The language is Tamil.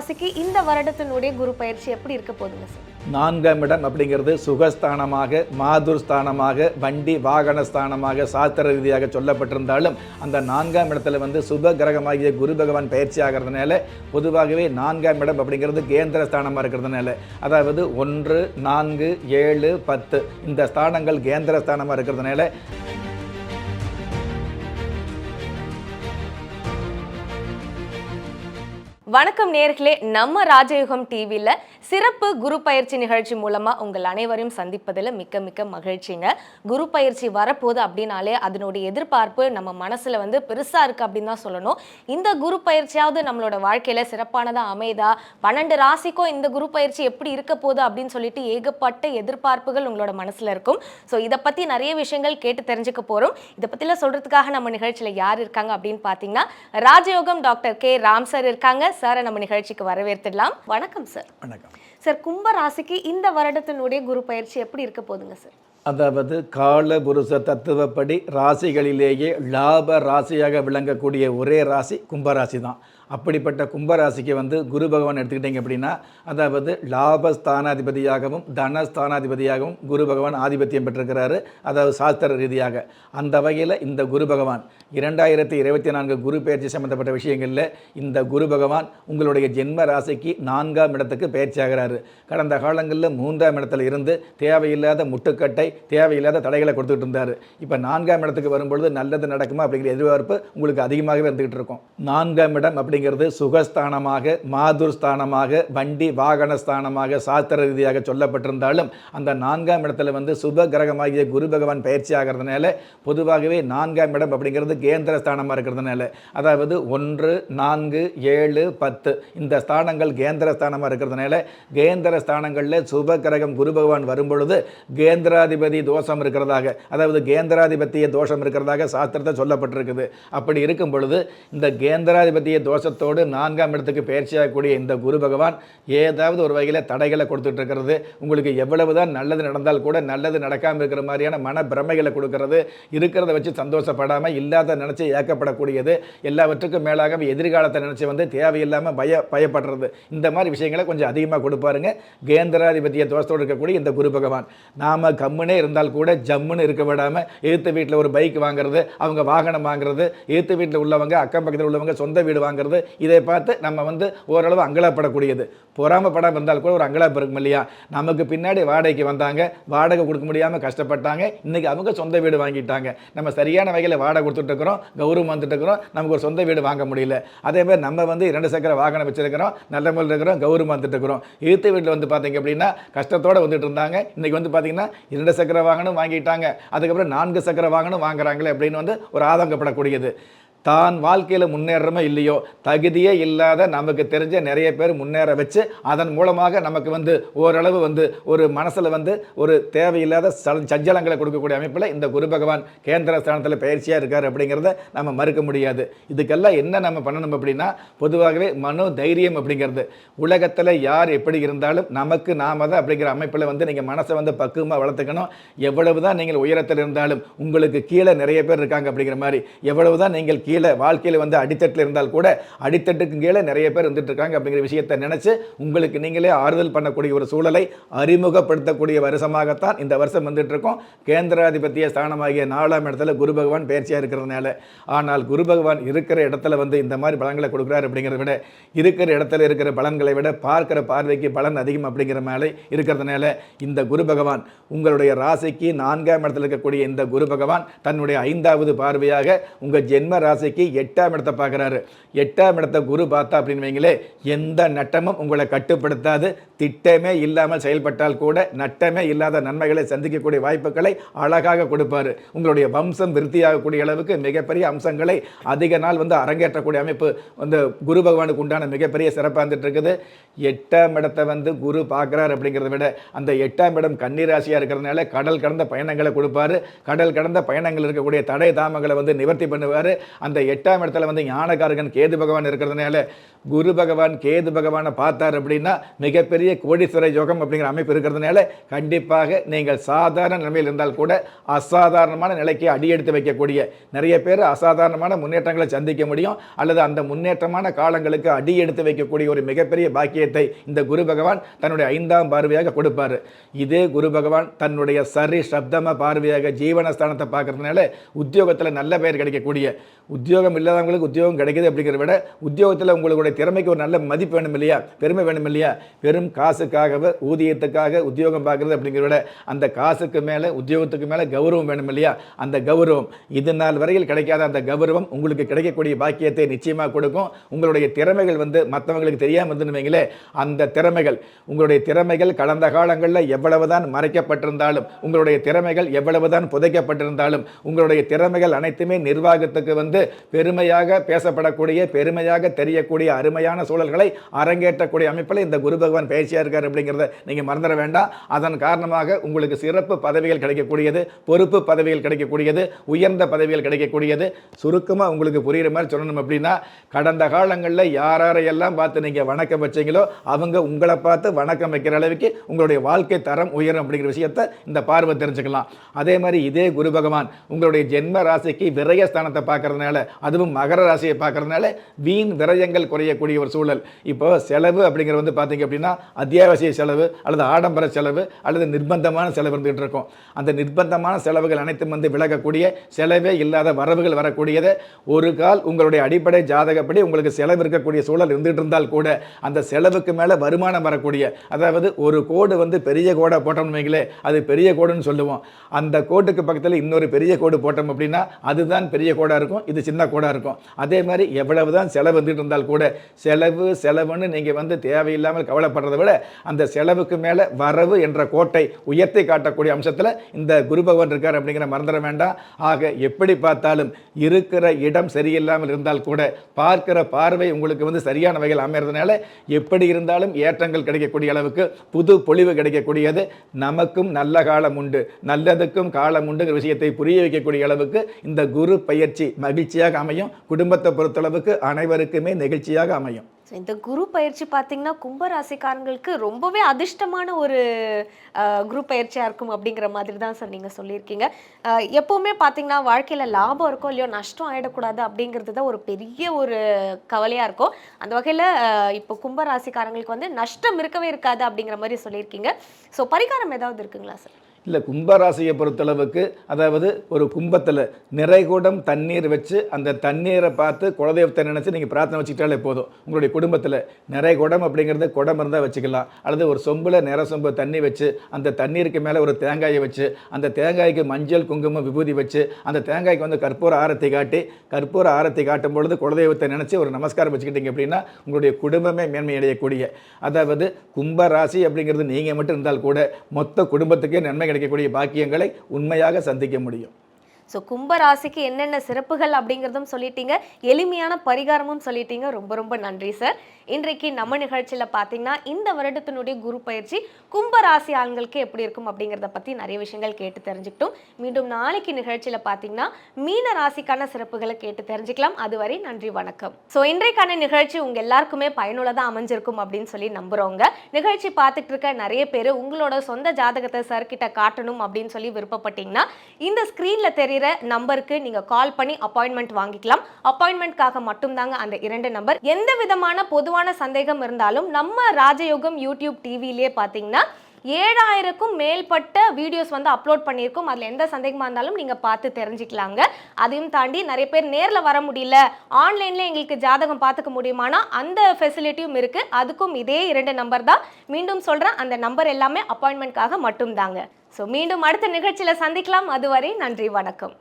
ராசிக்கு இந்த வருடத்தினுடைய குரு பயிற்சி எப்படி இருக்க போகுதுங்க சார்? நான்காம் இடம் அப்படிங்கிறது சுகஸ்தானமாக மாதுர் ஸ்தானமாக வண்டி வாகன ஸ்தானமாக சாஸ்திர ரீதியாக சொல்லப்பட்டிருந்தாலும் அந்த நான்காம் இடத்துல வந்து சுப கிரகமாகிய குரு பகவான் பயிற்சி ஆகிறதுனால பொதுவாகவே நான்காம் இடம் அப்படிங்கிறது கேந்திர ஸ்தானமாக இருக்கிறதுனால. அதாவது ஒன்று நான்கு ஏழு பத்து. இந்த ஸ்தானங்கள் கேந்திர ஸ்தானமாக இருக்கிறதுனால வணக்கம் நேர்களே நம்ம ராஜயுகம் டிவியில் சிறப்பு குரு பயிற்சி நிகழ்ச்சி மூலமா உங்கள் அனைவரையும் சந்திப்பதில் மிக்க மிக்க மகிழ்ச்சிங்க. குரு பயிற்சி வரப்போகுது அப்படின்னாலே அதனுடைய எதிர்பார்ப்பு நம்ம மனசுல வந்து பெருசா இருக்கு அப்படின்னு தான் சொல்லணும். இந்த குரு பயிற்சியாவது நம்மளோட வாழ்க்கையில சிறப்பானதா அமைதா? பன்னெண்டு ராசிக்கும் இந்த குரு பயிற்சி எப்படி இருக்க போகுது அப்படின்னு சொல்லிட்டு ஏகப்பட்ட எதிர்பார்ப்புகள் உங்களோட மனசுல இருக்கும். ஸோ இதை பத்தி நிறைய விஷயங்கள் கேட்டு தெரிஞ்சுக்க போறோம். இதை பற்றிலாம் சொல்றதுக்காக நம்ம நிகழ்ச்சியில யார் இருக்காங்க அப்படின்னு பார்த்தீங்கன்னா ராஜயோகம் டாக்டர் கே. ராம் சார் இருக்காங்க. சாரை நம்ம நிகழ்ச்சிக்கு வரவேற்றுடலாம் வணக்கம் சார் வணக்கம். சார் கும்ப ராசிக்கு இந்த வருடத்தினுடைய குரு பயிற்சி எப்படி இருக்க போகுதுங்க சார்? அதாவது கால புருஷ தத்துவப்படி ராசிகளிலேயே லாப ராசியாக விளங்கக்கூடிய ஒரே ராசி கும்பராசி தான் அப்படிப்பட்ட கும்பராசிக்கு வந்து குரு பகவான் எடுத்துக்கிட்டிங்க அப்படின்னா அதாவது லாபஸ்தானாதிபதியாகவும் தனஸ்தானாதிபதியாகவும் குரு பகவான் ஆதிபத்தியம் பெற்றிருக்கிறாரு. அதாவது சாஸ்திர ரீதியாக. அந்த வகையில் இந்த குரு பகவான் இரண்டாயிரத்தி இருபத்தி நான்கு குரு பயிற்சி சம்பந்தப்பட்ட விஷயங்களில் இந்த குரு பகவான் உங்களுடைய ஜென்ம ராசிக்கு நான்காம் இடத்துக்கு பயிற்சி ஆகிறாரு கடந்த காலங்களில் மூன்றாம் இடத்துல இருந்து தேவையில்லாத முட்டுக்கட்டை தேவையில்லாத தடைகளை கொடுத்துட்டு இருந்தார். இப்போ நான்காம் இடத்துக்கு வரும்பொழுது நல்லது நடக்குமா அப்படிங்கிற எதிர்பார்ப்பு உங்களுக்கு அதிகமாகவே இருந்துகிட்டு இருக்கும். நான்காம் இடம் அப்படி அப்படிங்கிறது சுகஸ்தானமாக மாதுர் ஸ்தானமாக வண்டி வாகன ஸ்தானமாக சாஸ்திர ரீதியாக சொல்லப்பட்டிருந்தாலும் அந்த நான்காம் இடத்துல வந்து சுப கிரகமாகிய குரு பகவான் பயிற்சி ஆகிறதுனால பொதுவாகவே நான்காம் இடம் அப்படிங்கிறது கேந்திர ஸ்தானமாக இருக்கிறதுனால. அதாவது ஒன்று நான்கு ஏழு பத்து இந்த ஸ்தானங்கள் கேந்திர ஸ்தானமாக இருக்கிறதுனால கேந்திர ஸ்தானங்களில் சுப கிரகம் குரு பகவான் வரும்பொழுது கேந்திராதிபதி தோஷம் இருக்கிறதாக அதாவது கேந்திராதிபத்திய தோஷம் இருக்கிறதாக சாஸ்திரத்தை சொல்லப்பட்டிருக்குது. அப்படி இருக்கும் பொழுது இந்த கேந்திராதிபத்திய தோஷத்தோடு நான்காம் இடத்துக்கு பயிற்சியாகக்கூடிய இந்த குரு பகவான் ஏதாவது ஒரு வகையில் தடைகளை கொடுத்துட்டு இருக்கிறது உங்களுக்கு எவ்வளவு தான் நல்லது நடந்தால் கூட நல்லது நடக்காமல் இருக்கிற மாதிரியான மன பிரமைகளை கொடுக்கறது. இருக்கிறத வச்சு சந்தோஷப்படாமல் இல்லாத நினச்சி ஏக்கப்படக்கூடியது. எல்லாவற்றுக்கும் மேலாக எதிர்காலத்தை நினச்சி வந்து தேவையில்லாமல் பய பயப்படுறது. இந்த மாதிரி விஷயங்களை கொஞ்சம் அதிகமாக கொடுப்பாருங்க. கேந்திராதிபத்திய தோஷத்தோடு இருக்கக்கூடிய இந்த குரு பகவான். நாம் கம்முனே இருந்தால் கூட ஜம்முன்னு இருக்க விடாமல் எதிர்த்த வீட்டில் ஒரு பைக் வாங்குறது அவங்க வாகனம் வாங்குறது எதிர்த்த வீட்டில் உள்ளவங்க அக்கம் பக்கத்தில் உள்ளவங்க சொந்த வீடு வாங்குறது இதை பார்த்து நம்ம வந்து ஓரளவு அங்கலாப்படக்கூடியது. பொறாமப்படாமல் இருந்தால் கூட ஒரு அங்கலாப்பு இருக்கும் இல்லையா? நமக்கு பின்னாடி வாடகைக்கு வந்தாங்க வாடகை கொடுக்க முடியாமல் கஷ்டப்பட்டாங்க இன்றைக்கி அவங்க சொந்த வீடு வாங்கிட்டாங்க. நம்ம சரியான வகையில் வாடகை கொடுத்துட்ருக்குறோம் கௌரவம் வந்துட்டுருக்குறோம் நமக்கு ஒரு சொந்த வீடு வாங்க முடியல. அதே மாதிரி நம்ம வந்து இரண்டு சக்கர வாகனம் வச்சுருக்கிறோம் நல்ல முறையில் இருக்கிறோம் கௌரவம் வந்துட்டுருக்குறோம் இருக்கிறோம். வீட்டில் வந்து பார்த்தீங்க அப்படின்னா கஷ்டத்தோடு வந்துட்டு இருந்தாங்க. இன்றைக்கி வந்து பார்த்தீங்கன்னா இரண்டு சக்கர வாகனம் வாங்கிட்டாங்க. அதுக்கப்புறம் நான்கு சக்கர வாகனம் வாங்குறாங்களே அப்படின்னு வந்து ஒரு ஆதங்கப்படக்கூடியது. தான் வாழ்க்கையில் முன்னேறமோ இல்லையோ? தகுதியே இல்லாத நமக்கு தெரிஞ்ச நிறைய பேர் முன்னேற வச்சு அதன் மூலமாக நமக்கு வந்து ஓரளவு வந்து ஒரு மனசில் வந்து ஒரு தேவையில்லாத சஞ்சலங்களை கொடுக்கக்கூடிய அமைப்பில் இந்த குரு பகவான் கேந்திர ஸ்தானத்தில் பயிற்சியாக இருக்கார் அப்படிங்கிறத நம்ம மறுக்க முடியாது. இதுக்கெல்லாம் என்ன நம்ம பண்ணணும் அப்படின்னா பொதுவாகவே மனோ தைரியம் அப்படிங்கிறது. உலகத்தில் யார் எப்படி இருந்தாலும் நமக்கு நாம தான் அப்படிங்கிற அமைப்பில் வந்து நீங்கள் மனசை வந்து பக்குவமாக வளர்த்துக்கணும். எவ்வளவு தான் நீங்கள் உயரத்தில் இருந்தாலும் உங்களுக்கு கீழே நிறைய பேர் இருக்காங்க அப்படிங்கிற மாதிரி. எவ்வளவு தான் நீங்கள் கீழே வாழ்க்கையில் வந்து அடித்தட்டில் இருந்தால் கூட அடித்தட்டுக்கு கீழே நிறைய பேர் இருந்துட்டு இருக்காங்க அப்படிங்கிற விஷயத்தை நினச்சி உங்களுக்கு நீங்களே ஆறுதல் பண்ணக்கூடிய ஒரு சூழலை அறிமுகப்படுத்தக்கூடிய வருஷமாகத்தான் இந்த வருஷம் வந்துட்டு இருக்கோம் கேந்திராதிபத்திய ஸ்தானமாகிய நாலாம் இடத்துல குரு பகவான் பயிற்சியாக இருக்கிறதுனால ஆனால் குரு பகவான் இருக்கிற இடத்துல வந்து இந்த மாதிரி பலன்களை கொடுக்குறாரு அப்படிங்கிறத விட இருக்கிற இடத்துல இருக்கிற பலன்களை விட பார்க்கிற பார்வைக்கு பலன் அதிகம் அப்படிங்கிற மேலே இருக்கிறதுனால இந்த குரு பகவான் உங்களுடைய ராசிக்கு நான்காம் இடத்துல இருக்கக்கூடிய இந்த குரு பகவான் தன்னுடைய ஐந்தாவது பார்வையாக உங்கள் ஜென்ம ராசி ராசிக்கு எட்டாம் இடத்தை பார்க்குறாரு. எட்டாம் இடத்தை குரு பார்த்தா அப்படின்னு வைங்களே எந்த நட்டமும் உங்களை கட்டுப்படுத்தாது. திட்டமே இல்லாமல் செயல்பட்டால் கூட நட்டமே இல்லாத நன்மைகளை சந்திக்கக்கூடிய வாய்ப்புகளை அழகாக கொடுப்பாரு. உங்களுடைய வம்சம் விருத்தியாகக்கூடிய அளவுக்கு மிகப்பெரிய அம்சங்களை அதிக நாள் வந்து அரங்கேற்றக்கூடிய அமைப்பு வந்து குரு பகவானுக்கு உண்டான மிகப்பெரிய சிறப்பாக இருந்துட்டு இருக்குது எட்டாம் இடத்தை வந்து குரு பார்க்குறாரு அப்படிங்கிறத விட அந்த எட்டாம் இடம் கன்னிராசியாக இருக்கிறதுனால கடல் கடந்த பயணங்களை கொடுப்பாரு. கடல் கடந்த பயணங்கள் இருக்கக்கூடிய தடை தாமங்களை வந்து நிவர்த்தி பண்ணுவார். அந்த எட்டாம் இடத்துல வந்து ஞானகாரகன் கேது பகவான் இருக்கிறதுனால குரு பகவான் கேது பகவானை பார்த்தார் அப்படின்னா மிகப்பெரிய கோடீஸ்வர யோகம் அப்படிங்கிற அமைப்பு இருக்கிறதுனால கண்டிப்பாக நீங்கள் சாதாரண நிலைமையில் இருந்தால் கூட அசாதாரணமான நிலைக்கு அடியெடுத்து வைக்கக்கூடிய நிறைய பேர் அசாதாரணமான முன்னேற்றங்களை சந்திக்க முடியும். அல்லது அந்த முன்னேற்றமான காலங்களுக்கு அடியெடுத்து வைக்கக்கூடிய ஒரு மிகப்பெரிய பாக்கியத்தை இந்த குரு பகவான் தன்னுடைய ஐந்தாம் பார்வையாக கொடுப்பார். இதே குரு பகவான் தன்னுடைய சரி சப்தம பார்வையாக ஜீவனஸ்தானத்தை பார்க்கறதுனால உத்தியோகத்தில் நல்ல பெயர் கிடைக்கக்கூடிய உத்தியோகம் இல்லாதவங்களுக்கு உத்தியோகம் கிடைக்குது அப்படிங்கிறத விட உத்தியோகத்தில் உங்களுடைய திறமைக்கு ஒரு நல்ல மதிப்பு வேணும் இல்லையா? பெருமை வேணும் இல்லையா? வெறும் காசுக்காகவே ஊதியத்துக்காக உத்தியோகம் பார்க்குறது அப்படிங்கிறத விட அந்த காசுக்கு மேலே உத்தியோகத்துக்கு மேலே கௌரவம் வேணும் இல்லையா? அந்த கௌரவம் இது நாள் வரையில் கிடைக்காத அந்த கௌரவம் உங்களுக்கு கிடைக்கக்கூடிய பாக்கியத்தை நிச்சயமாக கொடுக்கும். உங்களுடைய திறமைகள் வந்து மற்றவங்களுக்கு தெரியாமல் இருந்துன்னு அந்த திறமைகள் உங்களுடைய திறமைகள் கடந்த காலங்களில் எவ்வளவுதான் மறைக்கப்பட்டிருந்தாலும் உங்களுடைய திறமைகள் எவ்வளவுதான் புதைக்கப்பட்டிருந்தாலும் உங்களுடைய திறமைகள் அனைத்துமே நிர்வாகத்துக்கு வந்து பெருமையாக பேசப்படக்கூடிய பெருமையாக தெரியக்கூடிய அருமையான சூழல்களை அரங்கேற்றக்கூடிய அமைப்பில் இந்த குரு பகவான் பேசியா இருக்கார் அப்படிங்கிறத நீங்கள் மறந்துட வேண்டாம். அதன் காரணமாக உங்களுக்கு சிறப்பு பதவிகள் கிடைக்கக்கூடியது பொறுப்பு பதவிகள் கிடைக்கக்கூடியது உயர்ந்த பதவிகள் கிடைக்கக்கூடியது. சுருக்கமாக உங்களுக்கு புரிகிற மாதிரி சொல்லணும் அப்படின்னா கடந்த காலங்களில் யார் யாரையெல்லாம் பார்த்து நீங்கள் வணக்கம் வச்சீங்களோ அவங்க உங்களை பார்த்து வணக்கம் வைக்கிற அளவுக்கு உங்களுடைய வாழ்க்கை தரம் உயரும் அப்படிங்கிற விஷயத்தை இந்த பார்வை தெரிஞ்சுக்கலாம். அதே மாதிரி இதே குரு பகவான் உங்களுடைய ஜென்ம ராசிக்கு விரயஸ்தானத்தை பார்க்கறதுனால அதுவும் மகர ராசியை பார்க்கறதுனால வீண் விரயங்கள் செய்யக்கூடிய ஒரு சூழல். இப்போ செலவு அப்படிங்கிறது வந்து பார்த்தீங்க அப்படின்னா அத்தியாவசிய செலவு அல்லது ஆடம்பர செலவு அல்லது நிர்பந்தமான செலவு இருந்துகிட்டு இருக்கும். அந்த நிர்பந்தமான செலவுகள் அனைத்தும் வந்து விலகக்கூடிய செலவே இல்லாத வரவுகள் வரக்கூடியது. ஒரு கால் உங்களுடைய அடிப்படை ஜாதகப்படி உங்களுக்கு செலவு இருக்கக்கூடிய சூழல் இருந்துகிட்டு இருந்தால் கூட அந்த செலவுக்கு மேலே வருமானம் வரக்கூடிய அதாவது ஒரு கோடு வந்து பெரிய கோடை போட்டோம்னு வைங்களே அது பெரிய கோடுன்னு சொல்லுவோம். அந்த கோட்டுக்கு பக்கத்தில் இன்னொரு பெரிய கோடு போட்டோம் அப்படின்னா அதுதான் பெரிய கோடாக இருக்கும் இது சின்ன கோடாக இருக்கும். அதே மாதிரி எவ்வளவு தான் செலவு வந்துட்டு இருந்தால் கூட செலவு செலவுன்னு நீங்கள் வந்து தேவையில்லாமல் கவலைப்படுறதை விட அந்த செலவுக்கு மேலே வரவு என்ற கோட்டை உயர்த்தி காட்டக்கூடிய அம்சத்தில் இந்த குரு பகவான் இருக்கார் அப்படிங்கிற மறந்துட வேண்டாம். ஆக எப்படி பார்த்தாலும் இருக்கிற இடம் சரியில்லாமல் இருந்தால் கூட பார்க்கிற பார்வை உங்களுக்கு வந்து சரியான வகையில் அமைறதுனால எப்படி இருந்தாலும் ஏற்றங்கள் கிடைக்கக்கூடிய அளவுக்கு புது பொழிவு கிடைக்கக்கூடியது. நமக்கும் நல்ல காலம் உண்டு. நல்லதுக்கும் காலம் உண்டுங்கிற விஷயத்தை புரிய வைக்கக்கூடிய அளவுக்கு இந்த குரு பயிற்சி மகிழ்ச்சியாக அமையும். குடும்பத்தை பொறுத்தளவுக்கு அனைவருக்குமே நெகிழ்ச்சியாக அமையும். இந்த குரு பயிற்சி பார்த்தீங்கன்னா கும்பராசிக்காரங்களுக்கு ரொம்பவே அதிர்ஷ்டமான ஒரு குரு பயிற்சியாக இருக்கும் அப்படிங்கிற மாதிரி தான் சார் நீங்கள் சொல்லியிருக்கீங்க. எப்போவுமே பார்த்தீங்கன்னா வாழ்க்கையில் லாபம் இருக்கோ இல்லையோ நஷ்டம் ஆகிடக்கூடாது அப்படிங்கிறது தான் ஒரு பெரிய ஒரு கவலையாக இருக்கும். அந்த வகையில் இப்போ கும்பராசிக்காரங்களுக்கு வந்து நஷ்டம் இருக்கவே இருக்காது அப்படிங்கிற மாதிரி சொல்லியிருக்கீங்க. ஸோ பரிகாரம் ஏதாவது இருக்குங்களா சார்? இல்லை கும்பராசியை பொறுத்தளவுக்கு அதாவது ஒரு கும்பத்தில் நிறைகுடம் தண்ணீர் வச்சு அந்த தண்ணீரை பார்த்து குலதெய்வத்தை நினச்சி நீங்கள் பிரார்த்தனை வச்சுக்கிட்டாலே போதும். உங்களுடைய குடும்பத்தில் நிறைகுடம் அப்படிங்கிறது குடம் இருந்தால் வச்சுக்கலாம். அல்லது ஒரு சொம்பில் நிற சொம்பு தண்ணி வச்சு அந்த தண்ணீருக்கு மேலே ஒரு தேங்காயை வச்சு அந்த தேங்காய்க்கு மஞ்சள் குங்குமம் விபூதி வச்சு அந்த தேங்காய்க்கு வந்து கற்பூர ஆரத்தி காட்டி கற்பூர ஆரத்தி காட்டும் பொழுது குலதெய்வத்தை நினச்சி ஒரு நமஸ்காரம் வச்சுக்கிட்டீங்க அப்படின்னா உங்களுடைய குடும்பமே மேன்மை அடையக்கூடிய. அதாவது கும்ப ராசி அப்படிங்கிறது நீங்கள் மட்டும் இருந்தால் கூட மொத்த குடும்பத்துக்கே நன்மை கிடைக்கக்கூடிய பாக்கியங்களை உண்மையாக சந்திக்க முடியும். ஸோ கும்பராசிக்கு என்னென்ன சிறப்புகள் அப்படிங்கிறதும் சொல்லிட்டீங்க. எளிமையான பரிகாரமும் சொல்லிட்டீங்க. ரொம்ப ரொம்ப நன்றி சார் இன்றைக்கு நம்ம நிகழ்ச்சியில் பார்த்தீங்கன்னா இந்த வருடத்தினுடைய குரு பயிற்சி கும்பராசி ஆண்களுக்கு எப்படி இருக்கும் அப்படிங்கிறத பற்றி நிறைய விஷயங்கள் கேட்டு தெரிஞ்சுக்கிட்டோம். மீண்டும் நாளைக்கு நிகழ்ச்சியில் பார்த்தீங்கன்னா மீன ராசிக்கான சிறப்புகளை கேட்டு தெரிஞ்சுக்கலாம். அதுவரை நன்றி வணக்கம். ஸோ இன்றைக்கான நிகழ்ச்சி உங்கள் எல்லாருக்குமே பயனுள்ளதாக அமைஞ்சிருக்கும் அப்படின்னு சொல்லி நம்புகிறவங்க நிகழ்ச்சி பார்த்துட்டு இருக்க நிறைய பேர் உங்களோட சொந்த ஜாதகத்தை சார் காட்டணும் அப்படின்னு சொல்லி விருப்பப்பட்டீங்கன்னா இந்த ஸ்க்ரீனில் தெரிகிற நம்பருக்கு நீங்கள் கால் பண்ணி அப்பாயின்மெண்ட் வாங்கிக்கலாம். அப்பாயின்மெண்ட்காக மட்டும்தாங்க அந்த இரண்டு நம்பர். எந்த விதமான பொதுவான சந்தேகம் இருந்தாலும் நம்ம ராஜயோகம் யூடியூப் டிவிலே பார்த்தீங்கன்னா ஏழாயிரக்கும் மேற்பட்ட வீடியோஸ் வந்து அப்லோட் பண்ணியிருக்கோம். அதில் எந்த சந்தேகமாக இருந்தாலும் நீங்கள் பார்த்து தெரிஞ்சுக்கலாங்க. அதையும் தாண்டி நிறைய பேர் நேரில் வர முடியல. ஆன்லைனில் எங்களுக்கு ஜாதகம் பார்த்துக்க முடியுமானா அந்த ஃபெசிலிட்டியும் இருக்குது அதுக்கும் இதே இரண்டு நம்பர் தான். மீண்டும் சொல்கிறேன் அந்த நம்பர் எல்லாமே அப்பாயின்மெண்ட்காக மட்டும்தாங்க. ஸோ மீண்டும் அடுத்த நிகழ்ச்சியில் சந்திக்கலாம். அதுவரை நன்றி வணக்கம்.